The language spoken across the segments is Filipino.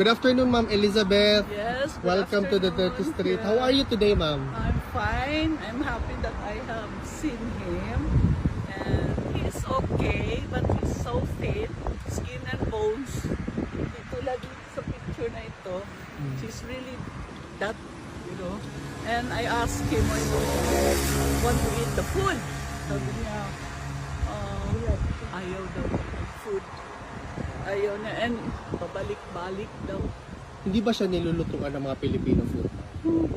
Good afternoon, Ma'am Elizabeth. Yes. Welcome to the Dirty afternoon. Street. Yeah. How are you today, ma'am? I'm fine. I'm happy that I have seen him. And he's okay, but he's so fit. Skin and bones. Hindi tulad sa picture na ito. She's really that, you know. And I asked him he want to eat the food. Sabi niya, uh, ayaw daw food. Ayaw na. And pabalik-balik daw. Hindi ba siya nilulutuan ng mga Filipino food? No.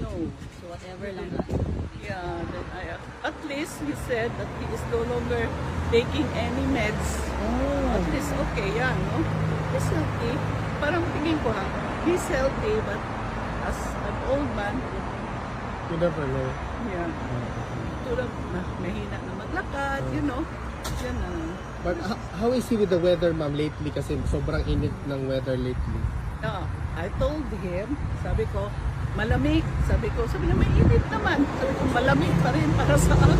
No. So whatever lang. Yeah, then I, at least he said that he is no longer taking any meds. At least okay yan, no? He's healthy. Parang tingin ko ha, he's healthy but as an old man, You never know. yeah, tulad na mahina na maglakad, you know, yan na. But h- how is he with the weather, ma'am, lately? Kasi sobrang init ng weather lately. Ah, I told him, sabi ko, malamig. Sabi ko, sabi niya, may init naman. Sabi ko, malamig pa rin para sa akin.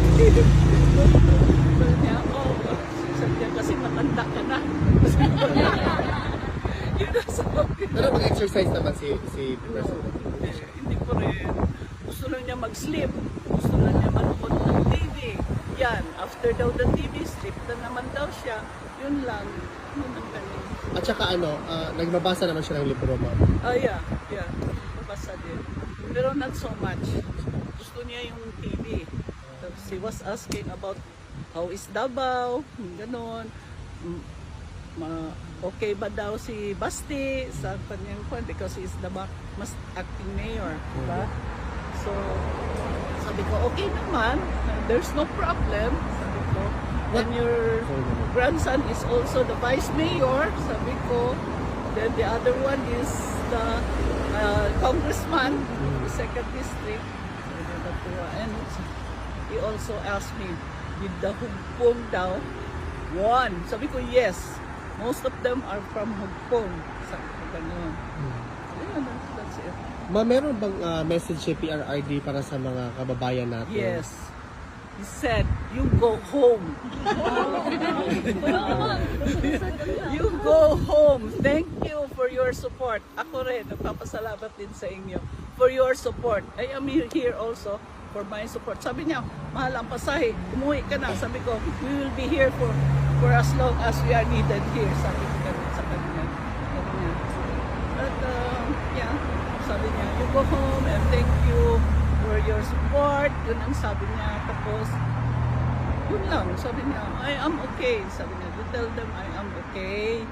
sabi niya, oh, sabi niya, kasi matanda ka na. Yun ang sabi niya. Pero mag-exercise naman si, si President. Hindi, hindi po rin. Gusto lang niya mag-sleep. Gusto lang niya manood ng TV. After daw the TV, sleep na naman daw siya. Yun lang. Yun ang. At saka ano, ah, nagbabasa naman siya ng libro, ma'am. Ah, yeah, yeah. Babasa din. Pero not so much. Gusto niya yung TV. Tapos he was asking about how is Davao, ganon. Mm, Ma, okay ba daw si Basti sa kanyang kwan because he is the ma- mas acting mayor, diba? So, sabi ko, okay naman. There's no problem. And your grandson is also the vice mayor, sabi ko. Then the other one is the uh, congressman, the second district. And he also asked me, did the Hugpong daw won? Sabi ko, yes. Most of them are from Hugpong. Sabi ko, ganun. Ayun, that's, that's it. Ma'am, meron bang ah, message si PRRD para sa mga kababayan natin? Yes. He said, you go home. you go home. Thank you for your support. Ako rin, nagpapasalamat din sa inyo for your support. I am here also for my support. Sabi niya, mahal ang pasahe, umuwi ka na. Sabi ko, we will be here for for as long as we are needed here. Sabi ko ganun sa kanya. Sabi niya. But, um, yeah, sabi niya, you go home and thank you for your support. Yun ang sabi niya. Tapos, yun lang. Sabi niya, I am okay. Sabi niya, you tell them I am okay.